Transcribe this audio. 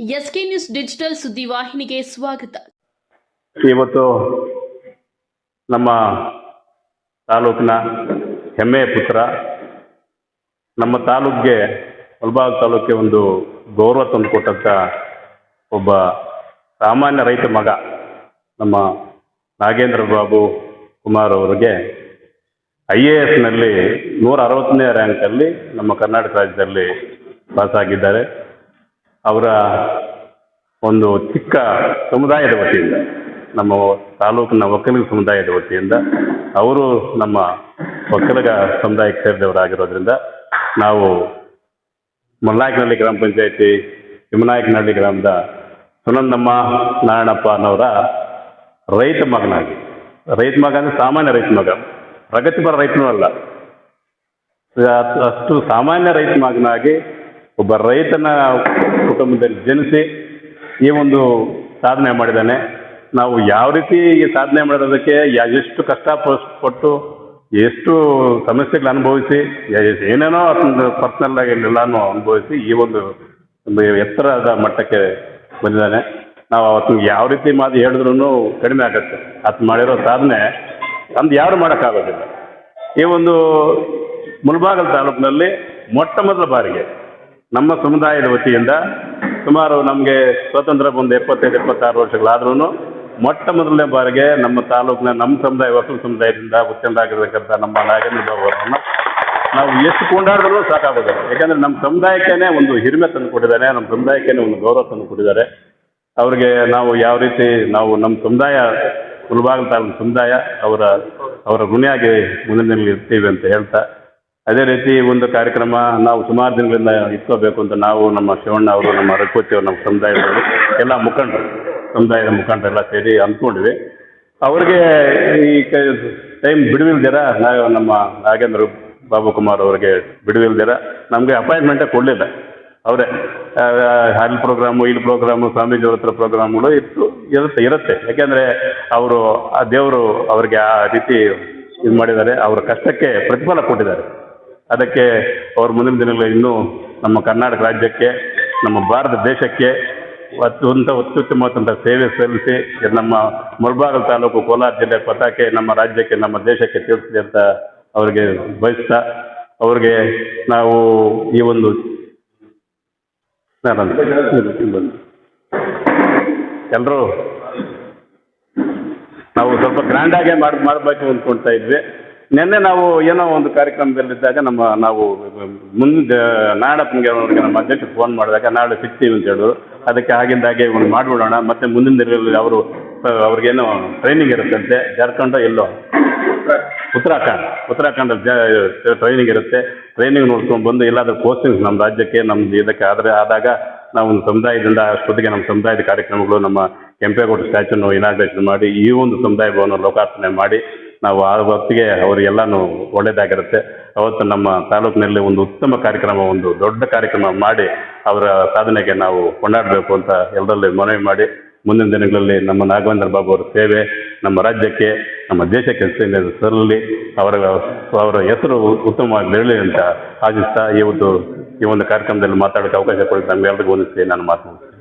SK news digital ಸುದ್ದಿವಾಹಿನಿಗೆ ಸ್ವಾಗತ. ಇವತ್ತು ನಮ್ಮ ತಾಲೂಕಿನ ಹೆಮ್ಮೆಯ ಪುತ್ರ, ನಮ್ಮ ತಾಲೂಕಿಗೆ ಮುಲ್ಬಾಗ್ ತಾಲೂಕಿಗೆ ಒಂದು ಗೌರವ ತಂದುಕೊಟ್ಟಂಥ ಒಬ್ಬ ಸಾಮಾನ್ಯ ರೈತ ಮಗ ನಮ್ಮ ನಾಗೇಂದ್ರ ಬಾಬು ಕುಮಾರ್ ಅವರಿಗೆ ಐ ಎ ಎಸ್ನಲ್ಲಿ ನೂರ ಅರವತ್ತನೇ ರ್ಯಾಂಕಲ್ಲಿ ನಮ್ಮ ಕರ್ನಾಟಕ ರಾಜ್ಯದಲ್ಲಿ ಪಾಸಾಗಿದ್ದಾರೆ. ಅವರ ಒಂದು ಚಿಕ್ಕ ಸಮುದಾಯದ ವತಿಯಿಂದ, ನಮ್ಮ ತಾಲೂಕಿನ ಒಕ್ಕಲಿಗ ಸಮುದಾಯದ ವತಿಯಿಂದ, ಅವರು ನಮ್ಮ ಒಕ್ಕಲಿಗ ಸಮುದಾಯಕ್ಕೆ ಸೇರಿದವರಾಗಿರೋದ್ರಿಂದ ನಾವು ಮಲ್ಲಾಯಕನಹಳ್ಳಿ ಗ್ರಾಮ ಪಂಚಾಯತಿ, ಹಿಮನಾಯಕನಹಳ್ಳಿ ಗ್ರಾಮದ ಸುನಂದಮ್ಮ ನಾರಾಯಣಪ್ಪ ಅನ್ನೋರ ರೈತ ಮಗನಾಗಿ, ರೈತ ಮಗ ಅಂದರೆ ಸಾಮಾನ್ಯ ರೈತ ಮಗ, ಪ್ರಗತಿಪರ ರೈತನೂ ಅಲ್ಲ. ಅಷ್ಟು ಸಾಮಾನ್ಯ ರೈತ ಮಗನಾಗಿ ಒಬ್ಬ ರೈತನ ಕುಟುಂಬದಲ್ಲಿ ಜನಿಸಿ ಈ ಒಂದು ಸಾಧನೆ ಮಾಡಿದ್ದಾನೆ. ನಾವು ಯಾವ ರೀತಿ ಈ ಸಾಧನೆ ಮಾಡೋದಕ್ಕೆ ಎಷ್ಟು ಎಷ್ಟು ಪಟ್ಟು ಎಷ್ಟು ಸಮಸ್ಯೆಗಳು ಅನುಭವಿಸಿ, ಏನೇನೋ ಪರ್ಸ್ನಲ್ ಆಗಿ ಎಲ್ಲಾನು ಅನುಭವಿಸಿ ಈ ಒಂದು ಒಂದು ಎತ್ತರದ ಮಟ್ಟಕ್ಕೆ ಬಂದಿದ್ದಾನೆ. ನಾವು ಅವತ್ತು ಯಾವ ರೀತಿ ಮಾತು ಹೇಳಿದ್ರು ಕಡಿಮೆ ಆಗುತ್ತೆ. ಅದು ಮಾಡಿರೋ ಸಾಧನೆ ಅಂದು ಯಾರು ಮಾಡೋಕ್ಕಾಗೋದಿಲ್ಲ. ಈ ಒಂದು ಮುಲ್ಬಾಗಲ್ ತಾಲೂಕಿನಲ್ಲಿ ಮೊಟ್ಟ ಮೊದಲ ಬಾರಿಗೆ ನಮ್ಮ ಸಮುದಾಯದ ವತಿಯಿಂದ ಸುಮಾರು ನಮಗೆ ಸ್ವಾತಂತ್ರ್ಯ ಬಂದು ಎಪ್ಪತ್ತೈದು, ಎಪ್ಪತ್ತಾರು ವರ್ಷಗಳಾದ್ರೂ ಮೊಟ್ಟ ಮೊದಲನೇ ಬಾರಿಗೆ ನಮ್ಮ ತಾಲೂಕಿನ ನಮ್ಮ ಸಮುದಾಯ ವಕೀಲ ಸಮುದಾಯದಿಂದ ಉತ್ತೀರ್ಣರಾಗಿರ್ತಕ್ಕಂಥ ನಮ್ಮ ನಾಗೇಂದ್ರ ನಾವು ಎಷ್ಟು ಕೊಂಡಾಡಿದ್ರೂ ಸಾಕಾಗೋದಿಲ್ಲ. ಯಾಕಂದರೆ ನಮ್ಮ ಸಮುದಾಯಕ್ಕೇ ಒಂದು ಹಿರಿಮೆ ತಂದು ಕೊಟ್ಟಿದ್ದಾರೆ, ನಮ್ಮ ಸಮುದಾಯಕ್ಕೇ ಒಂದು ಗೌರವ ತಂದು ಕೊಟ್ಟಿದ್ದಾರೆ. ಅವರಿಗೆ ನಾವು ಯಾವ ರೀತಿ ನಾವು ನಮ್ಮ ಸಮುದಾಯ ಮುಳಬಾಗಿಲು ತಾಲೂಕು ಸಮುದಾಯ ಅವರ ಅವರ ಋಣಿಯಾಗಿ ಮುಂದಿನಲ್ಲಿ ಇರ್ತೀವಿ ಅಂತ ಹೇಳ್ತಾ ಅದೇ ರೀತಿ ಒಂದು ಕಾರ್ಯಕ್ರಮ ನಾವು ಸುಮಾರು ದಿನಗಳಿಂದ ಇಟ್ಕೋಬೇಕು ಅಂತ ನಾವು ನಮ್ಮ ಶಿವಣ್ಣ ಅವರು, ನಮ್ಮ ರಘುಪತಿ ನಮ್ಮ ಸಮುದಾಯದವರು, ಎಲ್ಲ ಮುಖಂಡರು, ಸಮುದಾಯದ ಮುಖಂಡರೆಲ್ಲ ಸೇರಿ ಅಂದ್ಕೊಂಡಿವಿ. ಅವ್ರಿಗೆ ಈ ಟೈಮ್ ಬಿಡುವಿಲ್ದಿರ ನಾವು ನಮ್ಮ ನಾಗೇಂದ್ರ ಬಾಬು ಕುಮಾರ್ ಅವರಿಗೆ ಬಿಡುವಿಲ್ದಿರ ನಮಗೆ ಅಪಾಯಿಂಟ್ಮೆಂಟೇ ಕೊಡಲಿಲ್ಲ. ಅವರೇ ಅಲ್ಲಿ ಪ್ರೋಗ್ರಾಮು ಇಲ್ಲಿ ಪ್ರೋಗ್ರಾಮು, ಸ್ವಾಮೀಜಿಯವ್ರ ಹತ್ರ ಪ್ರೋಗ್ರಾಮ್ಗಳು ಇತ್ತು, ಇರುತ್ತೆ ಇರುತ್ತೆ. ಯಾಕೆಂದರೆ ಅವರು, ಆ ದೇವರು ಅವರಿಗೆ ಆ ರೀತಿ ಇದು ಮಾಡಿದ್ದಾರೆ. ಅವರ ಕಷ್ಟಕ್ಕೆ ಪ್ರತಿಫಲ ಕೊಟ್ಟಿದ್ದಾರೆ. ಅದಕ್ಕೆ ಅವ್ರ ಮುಂದಿನ ದಿನಗಳಲ್ಲಿ ಇನ್ನೂ ನಮ್ಮ ಕರ್ನಾಟಕ ರಾಜ್ಯಕ್ಕೆ, ನಮ್ಮ ಭಾರತ ದೇಶಕ್ಕೆ ಅತ್ಯಂತ ಅತ್ಯುತ್ತಮವಾದಂಥ ಸೇವೆ ಸಲ್ಲಿಸಿ ನಮ್ಮ ಮುಳಬಾಗಲ್ ತಾಲೂಕು ಕೋಲಾರ ಜಿಲ್ಲೆ ಪತಾಕೆ ನಮ್ಮ ರಾಜ್ಯಕ್ಕೆ, ನಮ್ಮ ದೇಶಕ್ಕೆ ತಿಳಿಸಿದೆ ಅಂತ ಅವರಿಗೆ ಬಯಸ್ತಾ, ಅವ್ರಿಗೆ ನಾವು ಈ ಒಂದು ಎಲ್ಲರೂ ನಾವು ಸ್ವಲ್ಪ ಗ್ರ್ಯಾಂಡಾಗೆ ಮಾಡಿ ಮಾಡಬೇಕು ಅಂದ್ಕೊಳ್ತಾ ಇದ್ವಿ. ನಿನ್ನೆ ನಾವು ಏನೋ ಒಂದು ಕಾರ್ಯಕ್ರಮದಲ್ಲಿದ್ದಾಗ ನಮ್ಮ ನಾವು ಮುಂದೆ ನಾಡಪ್ಪನಿಗೆ ಅವ್ರಿಗೆ ನಮ್ಮ ಅಧ್ಯಕ್ಷರು ಫೋನ್ ಮಾಡಿದಾಗ ನಾಳೆ ಸಿಗ್ತೀವಿ ಅಂತ ಹೇಳಿದ್ರು. ಅದಕ್ಕೆ ಆಗಿಂದಾಗೆ ಒಂದು ಮಾಡಿಬಿಡೋಣ, ಮತ್ತೆ ಮುಂದಿನ ದಿನಗಳಲ್ಲಿ ಅವರು ಅವ್ರಿಗೇನೋ ಟ್ರೈನಿಂಗ್ ಇರುತ್ತಂತೆ, ಜಾರ್ಖಂಡ ಎಲ್ಲೋ? ಉತ್ತರಾಖಂಡ್. ಉತ್ತರಾಖಂಡ ಟ್ರೈನಿಂಗ್ ಇರುತ್ತೆ. ಟ್ರೈನಿಂಗ್ ನೋಡ್ಕೊಂಡು ಬಂದು ಎಲ್ಲಾದರೂ ಕೋಚಿಂಗ್ ನಮ್ಮ ರಾಜ್ಯಕ್ಕೆ, ನಮ್ದು ಇದಕ್ಕೆ ಆದರೆ ಆದಾಗ ನಾವು ಒಂದು ಸಮುದಾಯದಿಂದ ಅಷ್ಟೊತ್ತಿಗೆ ನಮ್ಮ ಸಮುದಾಯದ ಕಾರ್ಯಕ್ರಮಗಳು ನಮ್ಮ ಕೆಂಪೇಗೌಡ ಸ್ಟ್ಯಾಚ್ಯೂನು ಇನಾಗ್ರೇಷನ್ ಮಾಡಿ, ಈ ಒಂದು ಸಮುದಾಯ ಭವನ ಲೋಕಾರ್ಪಣೆ ಮಾಡಿ ನಾವು ಆ ಹೊತ್ತಿಗೆ ಅವರಿಗೆಲ್ಲನೂ ಒಳ್ಳೆಯದಾಗಿರುತ್ತೆ ಅವತ್ತು ನಮ್ಮ ತಾಲೂಕಿನಲ್ಲಿ ಒಂದು ಉತ್ತಮ ಕಾರ್ಯಕ್ರಮ, ಒಂದು ದೊಡ್ಡ ಕಾರ್ಯಕ್ರಮ ಮಾಡಿ ಅವರ ಸಾಧನೆಗೆ ನಾವು ಕೊಂಡಾಡಬೇಕು ಅಂತ ಎಲ್ಲರಲ್ಲಿ ಮನವಿ ಮಾಡಿ ಮುಂದಿನ ದಿನಗಳಲ್ಲಿ ನಮ್ಮ ನಾಗವೇಂದ್ರ ಬಾಬು ಅವರ ಸೇವೆ ನಮ್ಮ ರಾಜ್ಯಕ್ಕೆ, ನಮ್ಮ ದೇಶಕ್ಕೆ ಸಲ್ಲಲಿ ಅವರ ಅವರ ಹೆಸರು ಉತ್ತಮವಾಗಿ ಬೆಳಲಿ ಅಂತ ಆಶಿಸ್ತಾ ಇವತ್ತು ಈ ಒಂದು ಕಾರ್ಯಕ್ರಮದಲ್ಲಿ ಮಾತಾಡೋಕ್ಕೆ ಅವಕಾಶ ಕೊಡಿ ನಮ್ಮೆಲ್ಲರಿಗೂ ಹೊಂದಿಸಿ ನಾನು ಮಾತು ಮುಗಿಸ್ತೇನೆ